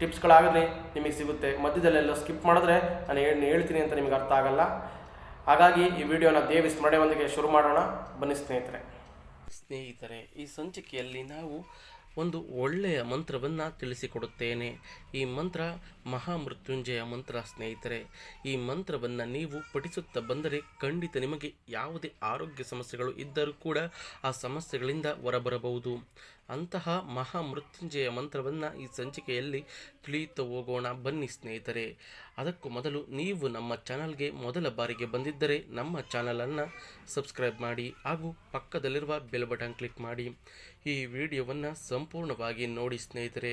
ಟಿಪ್ಸ್ಗಳಾಗಲಿ ನಿಮಗೆ ಸಿಗುತ್ತೆ. ಮಧ್ಯದಲ್ಲೆಲ್ಲ ಸ್ಕಿಪ್ ಮಾಡಿದ್ರೆ ನಾನು ಏನು ಹೇಳ್ತೀನಿ ಅಂತ ನಿಮಗೆ ಅರ್ಥ ಆಗಲ್ಲ. ಹಾಗಾಗಿ ಈ ವಿಡಿಯೋನ ದೇವಿ ಸ್ಮರಣೆಯೊಂದಿಗೆ ಶುರು ಮಾಡೋಣ. ಬನ್ನಿ ಸ್ನೇಹಿತರೆ. ಸ್ನೇಹಿತರೆ, ಈ ಸಂಚಿಕೆಯಲ್ಲಿ ನಾವು ಒಂದು ಒಳ್ಳೆಯ ಮಂತ್ರವನ್ನು ತಿಳಿಸಿಕೊಡುತ್ತೇನೆ. ಈ ಮಂತ್ರ ಮಹಾಮೃತ್ಯುಂಜಯ ಮಂತ್ರ, ಸ್ನೇಹಿತರೆ, ಈ ಮಂತ್ರವನ್ನು ನೀವು ಪಠಿಸುತ್ತಾ ಬಂದರೆ ಖಂಡಿತ ನಿಮಗೆ ಯಾವುದೇ ಆರೋಗ್ಯ ಸಮಸ್ಯೆಗಳು ಇದ್ದರೂ ಕೂಡ ಆ ಸಮಸ್ಯೆಗಳಿಂದ ಹೊರಬರಬಹುದು. ಅಂತಹ ಮಹಾಮೃತ್ಯುಂಜಯ ಮಂತ್ರವನ್ನು ಈ ಸಂಚಿಕೆಯಲ್ಲಿ ತಿಳಿಯುತ್ತಾ ಹೋಗೋಣ. ಬನ್ನಿ ಸ್ನೇಹಿತರೆ, ಅದಕ್ಕೂ ಮೊದಲು ನೀವು ನಮ್ಮ ಚಾನಲ್ಗೆ ಮೊದಲ ಬಾರಿಗೆ ಬಂದಿದ್ದರೆ ನಮ್ಮ ಚಾನಲನ್ನು ಸಬ್ಸ್ಕ್ರೈಬ್ ಮಾಡಿ ಹಾಗೂ ಪಕ್ಕದಲ್ಲಿರುವ ಬೆಲ್ ಬಟನ್ ಕ್ಲಿಕ್ ಮಾಡಿ. ಈ ವಿಡಿಯೋವನ್ನು ಸಂಪೂರ್ಣವಾಗಿ ನೋಡಿ ಸ್ನೇಹಿತರೆ.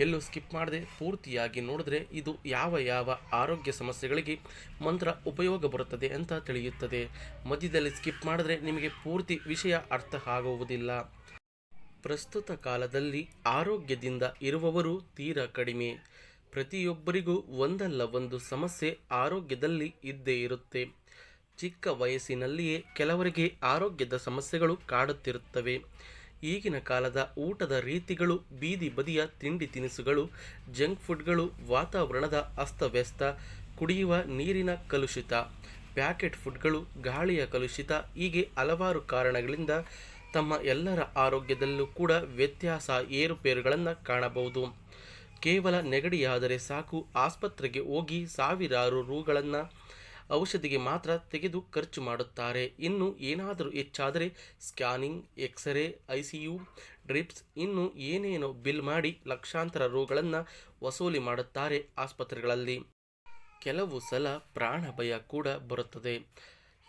ಎಲ್ಲೂ ಸ್ಕಿಪ್ ಮಾಡದೆ ಪೂರ್ತಿಯಾಗಿ ನೋಡಿದ್ರೆ ಇದು ಯಾವ ಯಾವ ಆರೋಗ್ಯ ಸಮಸ್ಯೆಗಳಿಗೆ ಮಂತ್ರ ಉಪಯೋಗ ಬರುತ್ತದೆ ಅಂತ ತಿಳಿಯುತ್ತದೆ. ಮಧ್ಯದಲ್ಲಿ ಸ್ಕಿಪ್ ಮಾಡಿದ್ರೆ ನಿಮಗೆ ಪೂರ್ತಿ ವಿಷಯ ಅರ್ಥ ಆಗುವುದಿಲ್ಲ. ಪ್ರಸ್ತುತ ಕಾಲದಲ್ಲಿ ಆರೋಗ್ಯದಿಂದ ಇರುವವರು ತೀರಾ ಕಡಿಮೆ. ಪ್ರತಿಯೊಬ್ಬರಿಗೂ ಒಂದಲ್ಲ ಒಂದು ಸಮಸ್ಯೆ ಆರೋಗ್ಯದಲ್ಲಿ ಇದ್ದೇ ಇರುತ್ತೆ. ಚಿಕ್ಕ ವಯಸ್ಸಿನಲ್ಲಿಯೇ ಕೆಲವರಿಗೆ ಆರೋಗ್ಯದ ಸಮಸ್ಯೆಗಳು ಕಾಡುತ್ತಿರುತ್ತವೆ. ಈಗಿನ ಕಾಲದ ಊಟದ ರೀತಿಗಳು, ಬೀದಿ ಬದಿಯ ತಿಂಡಿ ತಿನಿಸುಗಳು, ಜಂಕ್ ಫುಡ್ಗಳು, ವಾತಾವರಣದ ಅಸ್ತವ್ಯಸ್ತ, ಕುಡಿಯುವ ನೀರಿನ ಕಲುಷಿತ, ಪ್ಯಾಕೆಟ್ ಫುಡ್ಗಳು, ಗಾಳಿಯ ಕಲುಷಿತ, ಹೀಗೆ ಹಲವಾರು ಕಾರಣಗಳಿಂದ ತಮ್ಮ ಎಲ್ಲರ ಆರೋಗ್ಯದಲ್ಲೂ ಕೂಡ ವ್ಯತ್ಯಾಸ ಏರುಪೇರುಗಳನ್ನು ಕಾಣಬಹುದು. ಕೇವಲ ನೆಗಡಿಯಾದರೆ ಸಾಕು, ಆಸ್ಪತ್ರೆಗೆ ಹೋಗಿ ಸಾವಿರಾರು ರೂಗಳನ್ನು ಔಷಧಿಗೆ ಮಾತ್ರ ತೆಗೆದು ಖರ್ಚು ಮಾಡುತ್ತಾರೆ. ಇನ್ನು ಏನಾದರೂ ಹೆಚ್ಚಾದರೆ ಸ್ಕ್ಯಾನಿಂಗ್, ಎಕ್ಸ್ರೇ ಯು ಡ್ರಿಪ್ಸ್, ಇನ್ನು ಏನೇನೋ ಬಿಲ್ ಮಾಡಿ ಲಕ್ಷಾಂತರ ರೋಗಗಳನ್ನು ವಸೂಲಿ ಮಾಡುತ್ತಾರೆ ಆಸ್ಪತ್ರೆಗಳಲ್ಲಿ. ಕೆಲವು ಸಲ ಪ್ರಾಣ ಭಯ ಕೂಡ ಬರುತ್ತದೆ.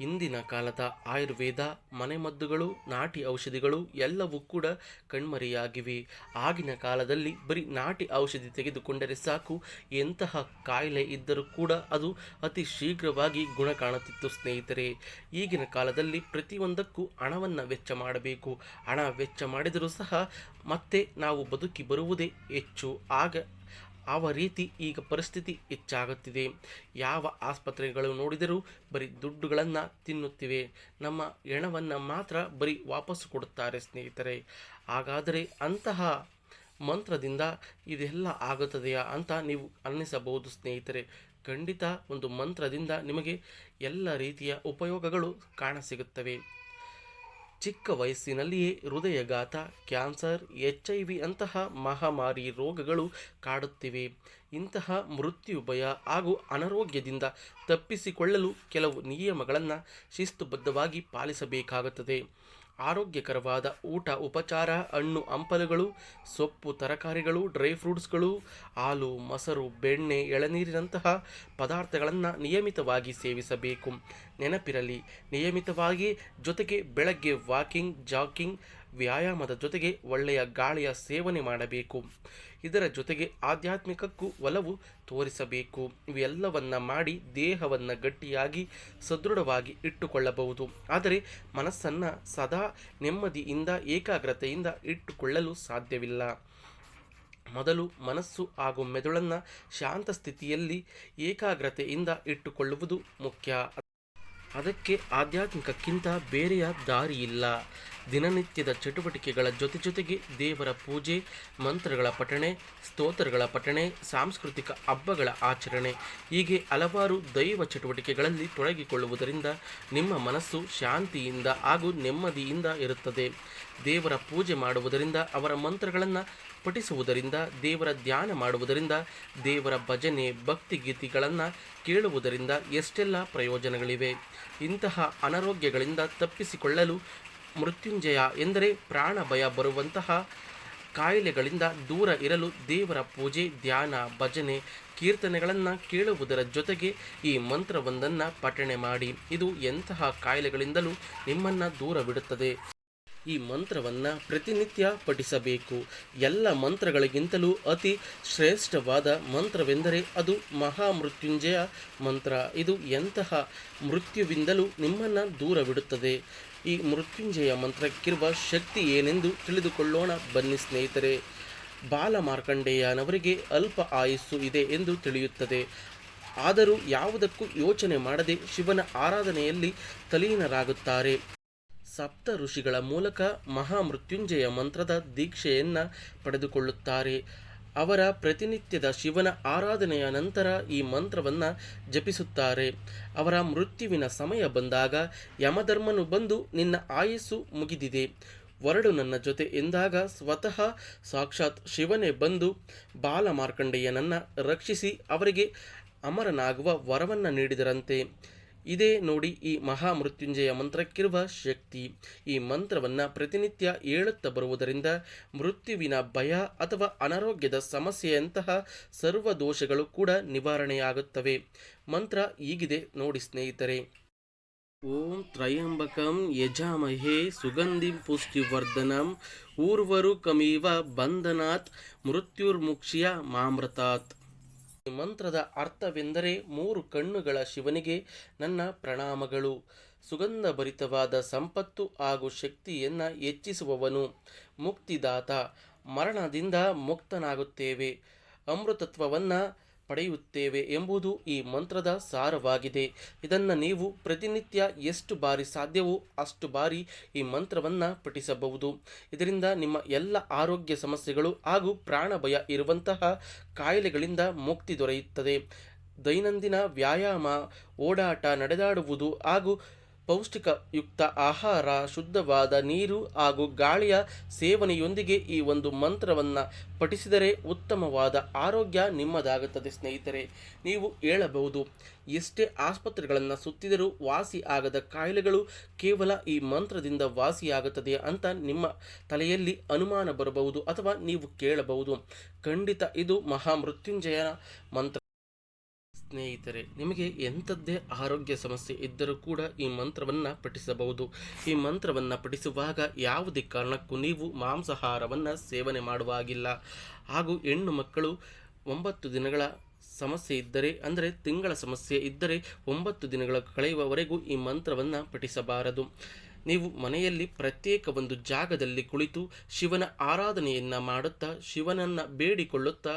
ಹಿಂದಿನ ಕಾಲದ ಆಯುರ್ವೇದ, ಮನೆಮದ್ದುಗಳು, ನಾಟಿ ಔಷಧಿಗಳು ಎಲ್ಲವೂ ಕೂಡ ಕಣ್ಮರೆಯಾಗಿವೆ. ಆಗಿನ ಕಾಲದಲ್ಲಿ ಬರೀ ನಾಟಿ ಔಷಧಿ ತೆಗೆದುಕೊಂಡರೆ ಸಾಕು. ಎಂತಹ ಕಾಯಿಲೆ ಇದ್ದರೂ ಕೂಡ ಅದು ಅತಿ ಶೀಘ್ರವಾಗಿ ಗುಣ ಕಾಣುತ್ತಿತ್ತು ಸ್ನೇಹಿತರೆ. ಈಗಿನ ಕಾಲದಲ್ಲಿ ಪ್ರತಿಯೊಂದಕ್ಕೂ ಹಣವನ್ನು ವೆಚ್ಚ ಮಾಡಬೇಕು. ಹಣ ವೆಚ್ಚ ಮಾಡಿದರೂ ಸಹ ಮತ್ತೆ ನಾವು ಬದುಕಿ ಬರುವುದೇ ಹೆಚ್ಚು. ಆಗ ಆವ ರೀತಿ ಈಗ ಪರಿಸ್ಥಿತಿ ಹೆಚ್ಚಾಗುತ್ತಿದೆ? ಯಾವ ಆಸ್ಪತ್ರೆಗಳು ನೋಡಿದರೂ ಬರೀ ದುಡ್ಡುಗಳನ್ನು ತಿನ್ನುತ್ತಿವೆ. ನಮ್ಮ ಹೆಣವನ್ನು ಮಾತ್ರ ಬರೀ ವಾಪಸ್ಸು ಕೊಡುತ್ತಾರೆ ಸ್ನೇಹಿತರೆ. ಹಾಗಾದರೆ ಅಂತಹ ಮಂತ್ರದಿಂದ ಇದೆಲ್ಲ ಆಗುತ್ತದೆಯಾ ಅಂತ ನೀವು ಅನ್ನಿಸಬಹುದು ಸ್ನೇಹಿತರೆ. ಖಂಡಿತ ಒಂದು ಮಂತ್ರದಿಂದ ನಿಮಗೆ ಎಲ್ಲ ರೀತಿಯ ಉಪಯೋಗಗಳು ಕಾಣಸಿಗುತ್ತವೆ. ಚಿಕ್ಕ ವಯಸ್ಸಿನಲ್ಲಿಯೇ ಹೃದಯಘಾತ, ಕ್ಯಾನ್ಸರ್, ಎಚ್ ಐ ವಿ ಅಂತಹ ಮಹಾಮಾರಿ ರೋಗಗಳು ಕಾಡುತ್ತಿವೆ. ಇಂತಹ ಮೃತ್ಯು ಭಯ ಹಾಗೂ ಅನಾರೋಗ್ಯದಿಂದ ತಪ್ಪಿಸಿಕೊಳ್ಳಲು ಕೆಲವು ನಿಯಮಗಳನ್ನು ಶಿಸ್ತುಬದ್ಧವಾಗಿ ಪಾಲಿಸಬೇಕಾಗುತ್ತದೆ. ಆರೋಗ್ಯಕರವಾದ ಊಟ ಉಪಚಾರ, ಹಣ್ಣು ಹಂಪಲುಗಳು, ಸೊಪ್ಪು ತರಕಾರಿಗಳು, ಡ್ರೈ ಫ್ರೂಟ್ಸ್ಗಳು, ಹಾಲು, ಮೊಸರು, ಬೆಣ್ಣೆ, ಎಳನೀರಿನಂತಹ ಪದಾರ್ಥಗಳನ್ನು ನಿಯಮಿತವಾಗಿ ಸೇವಿಸಬೇಕು. ನೆನಪಿರಲಿ, ನಿಯಮಿತವಾಗಿ ಜೊತೆಗೆ ಬೆಳಗ್ಗೆ ವಾಕಿಂಗ್ ಜಾಕಿಂಗ್ ವ್ಯಾಯಾಮದ ಜೊತೆಗೆ ಒಳ್ಳೆಯ ಗಾಳಿಯ ಸೇವನೆ ಮಾಡಬೇಕು. ಇದರ ಜೊತೆಗೆ ಆಧ್ಯಾತ್ಮಿಕಕ್ಕೂ ಒಲವು ತೋರಿಸಬೇಕು. ಇವೆಲ್ಲವನ್ನು ಮಾಡಿ ದೇಹವನ್ನು ಗಟ್ಟಿಯಾಗಿ, ಸದೃಢವಾಗಿ ಇಟ್ಟುಕೊಳ್ಳಬಹುದು. ಆದರೆ ಮನಸ್ಸನ್ನು ಸದಾ ನೆಮ್ಮದಿಯಿಂದ, ಏಕಾಗ್ರತೆಯಿಂದ ಇಟ್ಟುಕೊಳ್ಳಲು ಸಾಧ್ಯವಿಲ್ಲ. ಮೊದಲು ಮನಸ್ಸು ಹಾಗೂ ಮೆದುಳನ್ನು ಶಾಂತ ಸ್ಥಿತಿಯಲ್ಲಿ, ಏಕಾಗ್ರತೆಯಿಂದ ಇಟ್ಟುಕೊಳ್ಳುವುದು ಮುಖ್ಯ. ಅದಕ್ಕೆ ಆಧ್ಯಾತ್ಮಿಕಕ್ಕಿಂತ ಬೇರೆಯ ದಾರಿಯಿಲ್ಲ. ದಿನನಿತ್ಯದ ಚಟುವಟಿಕೆಗಳ ಜೊತೆ ಜೊತೆಗೆ ದೇವರ ಪೂಜೆ, ಮಂತ್ರಗಳ ಪಠಣೆ, ಸ್ತೋತ್ರಗಳ ಪಠಣೆ, ಸಾಂಸ್ಕೃತಿಕ ಹಬ್ಬಗಳ ಆಚರಣೆ. ಹೀಗೆ ಹಲವಾರು ದೈವ ಚಟುವಟಿಕೆಗಳಲ್ಲಿ ತೊಡಗಿಕೊಳ್ಳುವುದರಿಂದ ನಿಮ್ಮ ಮನಸ್ಸು ಶಾಂತಿಯಿಂದ ಹಾಗೂ ನೆಮ್ಮದಿಯಿಂದ ಇರುತ್ತದೆ. ದೇವರ ಪೂಜೆ ಮಾಡುವುದರಿಂದ ಅವರ ಮಂತ್ರಗಳನ್ನು ಪಠಿಸುವುದರಿಂದ, ದೇವರ ಧ್ಯಾನ ಮಾಡುವುದರಿಂದ, ದೇವರ ಭಜನೆ ಭಕ್ತಿಗೀತಿಗಳನ್ನು ಕೇಳುವುದರಿಂದ ಎಷ್ಟೆಲ್ಲ ಪ್ರಯೋಜನಗಳಿವೆ. ಇಂತಹ ಅನಾರೋಗ್ಯಗಳಿಂದ ತಪ್ಪಿಸಿಕೊಳ್ಳಲು ಮೃತ್ಯುಂಜಯ ಎಂದರೆ ಪ್ರಾಣ ಭಯ ಬರುವಂತಹ ಕಾಯಿಲೆಗಳಿಂದ ದೂರ ಇರಲು ದೇವರ ಪೂಜೆ, ಧ್ಯಾನ, ಭಜನೆ, ಕೀರ್ತನೆಗಳನ್ನು ಕೇಳುವುದರ ಜೊತೆಗೆ ಈ ಮಂತ್ರವೊಂದನ್ನು ಪಠಣೆ ಮಾಡಿ. ಇದು ಎಂತಹ ಕಾಯಿಲೆಗಳಿಂದಲೂ ನಿಮ್ಮನ್ನು ದೂರವಿಡುತ್ತದೆ ಈ ಮಂತ್ರವನ್ನು ಪ್ರತಿನಿತ್ಯ ಪಠಿಸಬೇಕು. ಎಲ್ಲ ಮಂತ್ರಗಳಿಗಿಂತಲೂ ಅತಿ ಶ್ರೇಷ್ಠವಾದ ಮಂತ್ರವೆಂದರೆ ಅದು ಮಹಾಮೃತ್ಯುಂಜಯ ಮಂತ್ರ. ಇದು ಎಂತಹ ಮೃತ್ಯುವಿಂದಲೂ ನಿಮ್ಮನ್ನು ದೂರವಿಡುತ್ತದೆ ಈ ಮೃತ್ಯುಂಜಯ ಮಂತ್ರಕ್ಕಿರುವ ಶಕ್ತಿ ಏನೆಂದು ತಿಳಿದುಕೊಳ್ಳೋಣ ಬನ್ನಿ ಸ್ನೇಹಿತರೆ. ಬಾಲ ಮಾರ್ಕಂಡೇಯನವರಿಗೆ ಅಲ್ಪ ಆಯಸ್ಸು ಇದೆ ಎಂದು ತಿಳಿಯುತ್ತದೆ. ಆದರೂ ಯಾವುದಕ್ಕೂ ಯೋಚನೆ ಮಾಡದೆ ಶಿವನ ಆರಾಧನೆಯಲ್ಲಿ ತಲೀನರಾಗುತ್ತಾರೆ. ಸಪ್ತ ಋಷಿಗಳ ಮೂಲಕ ಮಹಾಮೃತ್ಯುಂಜಯ ಮಂತ್ರದ ದೀಕ್ಷೆಯನ್ನು ಪಡೆದುಕೊಳ್ಳುತ್ತಾರೆ. ಅವರ ಪ್ರತಿನಿತ್ಯದ ಶಿವನ ಆರಾಧನೆಯ ನಂತರ ಈ ಮಂತ್ರವನ್ನು ಜಪಿಸುತ್ತಾರೆ. ಅವರ ಮೃತ್ಯುವಿನ ಸಮಯ ಬಂದಾಗ ಯಮಧರ್ಮನು ಬಂದು ನಿನ್ನ ಆಯಸ್ಸು ಮುಗಿದಿದೆ. ಹೊರಡು ನನ್ನ ಜೊತೆ ಎಂದಾಗ ಸ್ವತಃ ಸಾಕ್ಷಾತ್ ಶಿವನೇ ಬಂದು ಬಾಲ ಮಾರ್ಕಂಡೆಯನನ್ನು ರಕ್ಷಿಸಿ ಅವರಿಗೆ ಅಮರನಾಗುವ ವರವನ್ನು ನೀಡಿದರಂತೆ. ಇದೇ ನೋಡಿ ಈ ಮಹಾಮೃತ್ಯುಂಜಯ ಮಂತ್ರಕ್ಕಿರುವ ಶಕ್ತಿ. ಈ ಮಂತ್ರವನ್ನು ಪ್ರತಿನಿತ್ಯ ಹೇಳುತ್ತಾ ಬರುವುದರಿಂದ ಮೃತ್ಯುವಿನ ಭಯ ಅಥವಾ ಅನಾರೋಗ್ಯದ ಸಮಸ್ಯೆಯಂತಹ ಸರ್ವ ದೋಷಗಳು ಕೂಡ ನಿವಾರಣೆಯಾಗುತ್ತವೆ. ಮಂತ್ರ ಈಗಿದೆ ನೋಡಿ ಸ್ನೇಹಿತರೆ. ಓಂ ತ್ರಯಂಬಕಂ ಯಜಾಮಹೇ ಸುಗಂಧಿ ಪುಷ್ಟಿವರ್ಧನಂ ಊರ್ವರು ಕಮೀವ ಬಂಧನಾತ್ ಮೃತ್ಯುರ್ಮುಕ್ಷಿಯ ಮಾಮೃತಾತ್. ಈ ಮಂತ್ರದ ಅರ್ಥವೆಂದರೆ ಮೂರು ಕಣ್ಣುಗಳ ಶಿವನಿಗೆ ನನ್ನ ಪ್ರಣಾಮಗಳು. ಸುಗಂಧಭರಿತವಾದ ಸಂಪತ್ತು ಹಾಗೂ ಶಕ್ತಿಯನ್ನು ಹೆಚ್ಚಿಸುವವನು ಮುಕ್ತಿದಾತ. ಮರಣದಿಂದ ಮುಕ್ತನಾಗುತ್ತೇವೆ. ಅಮೃತತ್ವವನ್ನು ಪಡೆಯುತ್ತೇವೆ ಎಂಬುದು ಈ ಮಂತ್ರದ ಸಾರವಾಗಿದೆ. ಇದನ್ನು ನೀವು ಪ್ರತಿನಿತ್ಯ ಎಷ್ಟು ಬಾರಿ ಸಾಧ್ಯವೋ ಅಷ್ಟು ಬಾರಿ ಈ ಮಂತ್ರವನ್ನು ಪಠಿಸಬಹುದು. ಇದರಿಂದ ನಿಮ್ಮ ಎಲ್ಲ ಆರೋಗ್ಯ ಸಮಸ್ಯೆಗಳು ಹಾಗೂ ಪ್ರಾಣ ಭಯ ಇರುವಂತಹ ಕಾಯಿಲೆಗಳಿಂದ ಮುಕ್ತಿ ದೊರೆಯುತ್ತದೆ. ದೈನಂದಿನ ವ್ಯಾಯಾಮ, ಓಡಾಟ, ನಡೆದಾಡುವುದು ಹಾಗೂ ಪೌಷ್ಟಿಕಯುಕ್ತ ಆಹಾರ, ಶುದ್ಧವಾದ ನೀರು ಹಾಗೂ ಗಾಳಿಯ ಸೇವನೆಯೊಂದಿಗೆ ಈ ಒಂದು ಮಂತ್ರವನ್ನು ಪಠಿಸಿದರೆ ಉತ್ತಮವಾದ ಆರೋಗ್ಯ ನಿಮ್ಮದಾಗುತ್ತದೆ ಸ್ನೇಹಿತರೆ. ನೀವು ಹೇಳಬಹುದು, ಎಷ್ಟೇ ಆಸ್ಪತ್ರೆಗಳನ್ನು ಸುತ್ತಿದರೂ ವಾಸಿ ಆಗದ ಕಾಯಿಲೆಗಳು ಕೇವಲ ಈ ಮಂತ್ರದಿಂದ ವಾಸಿಯಾಗುತ್ತದೆ ಅಂತ ನಿಮ್ಮ ತಲೆಯಲ್ಲಿ ಅನುಮಾನ ಬರಬಹುದು ಅಥವಾ ನೀವು ಕೇಳಬಹುದು. ಖಂಡಿತ ಇದು ಮಹಾಮೃತ್ಯುಂಜಯನ ಮಂತ್ರ. ಸ್ನೇಹಿತರೆ, ನಿಮಗೆ ಎಂಥದ್ದೇ ಆರೋಗ್ಯ ಸಮಸ್ಯೆ ಇದ್ದರೂ ಕೂಡ ಈ ಮಂತ್ರವನ್ನು ಪಠಿಸಬಹುದು. ಈ ಮಂತ್ರವನ್ನು ಪಠಿಸುವಾಗ ಯಾವುದೇ ಕಾರಣಕ್ಕೂ ನೀವು ಮಾಂಸಾಹಾರವನ್ನು ಸೇವನೆ ಮಾಡುವಾಗಿಲ್ಲ. ಹಾಗೂ ಹೆಣ್ಣು ಮಕ್ಕಳು ಒಂಬತ್ತು ದಿನಗಳ ಸಮಸ್ಯೆ ಇದ್ದರೆ, ಅಂದರೆ ತಿಂಗಳ ಸಮಸ್ಯೆ ಇದ್ದರೆ ಒಂಬತ್ತು ದಿನಗಳ ಕಳೆಯುವವರೆಗೂ ಈ ಮಂತ್ರವನ್ನು ಪಠಿಸಬಾರದು. ನೀವು ಮನೆಯಲ್ಲಿ ಪ್ರತ್ಯೇಕ ಒಂದು ಜಾಗದಲ್ಲಿ ಕುಳಿತು ಶಿವನ ಆರಾಧನೆಯನ್ನು ಮಾಡುತ್ತಾ, ಶಿವನನ್ನು ಬೇಡಿಕೊಳ್ಳುತ್ತಾ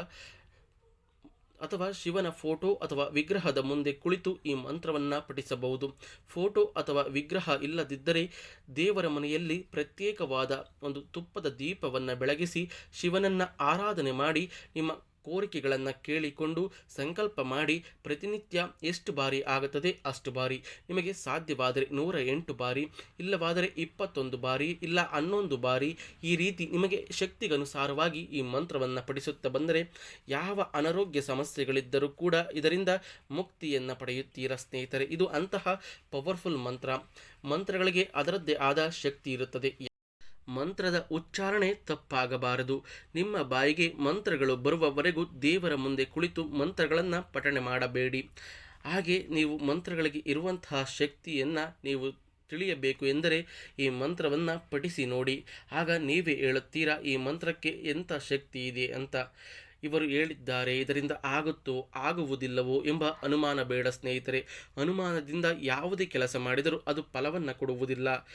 ಅಥವಾ ಶಿವನ ಫೋಟೋ ಅಥವಾ ವಿಗ್ರಹದ ಮುಂದೆ ಕುಳಿತು ಈ ಮಂತ್ರವನ್ನು ಪಠಿಸಬಹುದು. ಫೋಟೋ ಅಥವಾ ವಿಗ್ರಹ ಇಲ್ಲದಿದ್ದರೆ ದೇವರ ಮನೆಯಲ್ಲಿ ಪ್ರತ್ಯೇಕವಾದ ಒಂದು ತುಪ್ಪದ ದೀಪವನ್ನು ಬೆಳಗಿಸಿ ಶಿವನನ್ನು ಆರಾಧನೆ ಮಾಡಿ ನಿಮ್ಮ ಕೋರಿಕೆಗಳನ್ನು ಕೇಳಿಕೊಂಡು ಸಂಕಲ್ಪ ಮಾಡಿ ಪ್ರತಿನಿತ್ಯ ಎಷ್ಟು ಬಾರಿ ಆಗುತ್ತದೆ ಅಷ್ಟು ಬಾರಿ. ನಿಮಗೆ ಸಾಧ್ಯವಾದರೆ ನೂರ ಎಂಟು ಬಾರಿ, ಇಲ್ಲವಾದರೆ ಇಪ್ಪತ್ತೊಂದು ಬಾರಿ, ಇಲ್ಲ ಹನ್ನೊಂದು ಬಾರಿ. ಈ ರೀತಿ ನಿಮಗೆ ಶಕ್ತಿಗನುಸಾರವಾಗಿ ಈ ಮಂತ್ರವನ್ನು ಪಡಿಸುತ್ತಾ ಬಂದರೆ ಯಾವ ಅನಾರೋಗ್ಯ ಸಮಸ್ಯೆಗಳಿದ್ದರೂ ಕೂಡ ಇದರಿಂದ ಮುಕ್ತಿಯನ್ನು ಪಡೆಯುತ್ತೀರಾ ಸ್ನೇಹಿತರೆ? ಇದು ಅಂತಹ ಪವರ್ಫುಲ್ ಮಂತ್ರ. ಮಂತ್ರಗಳಿಗೆ ಅದರದ್ದೇ ಆದ ಶಕ್ತಿ ಇರುತ್ತದೆ. ಮಂತ್ರದ ಉಚ್ಚಾರಣೆ ತಪ್ಪಾಗಬಾರದು. ನಿಮ್ಮ ಬಾಯಿಗೆ ಮಂತ್ರಗಳು ಬರುವವರೆಗೂ ದೇವರ ಮುಂದೆ ಕುಳಿತು ಮಂತ್ರಗಳನ್ನು ಪಠಣೆ ಮಾಡಬೇಡಿ. ಹಾಗೆ ನೀವು ಮಂತ್ರಗಳಿಗೆ ಇರುವಂತಹ ಶಕ್ತಿಯನ್ನು ನೀವು ತಿಳಿಯಬೇಕು ಎಂದರೆ ಈ ಮಂತ್ರವನ್ನು ಪಠಿಸಿ ನೋಡಿ. ಆಗ ನೀವೇ ಹೇಳುತ್ತೀರಾ, ಈ ಮಂತ್ರಕ್ಕೆ ಎಂಥ ಶಕ್ತಿ ಇದೆ ಅಂತ. ಇವರು ಹೇಳಿದ್ದಾರೆ, ಇದರಿಂದ ಆಗುತ್ತೋ, ಆಗುವುದಿಲ್ಲವೋ ಎಂಬ ಅನುಮಾನ ಬೇಡ ಸ್ನೇಹಿತರೆ. ಅನುಮಾನದಿಂದ ಯಾವುದೇ ಕೆಲಸ ಮಾಡಿದರೂ ಅದು ಫಲವನ್ನು ಕೊಡುವುದಿಲ್ಲ.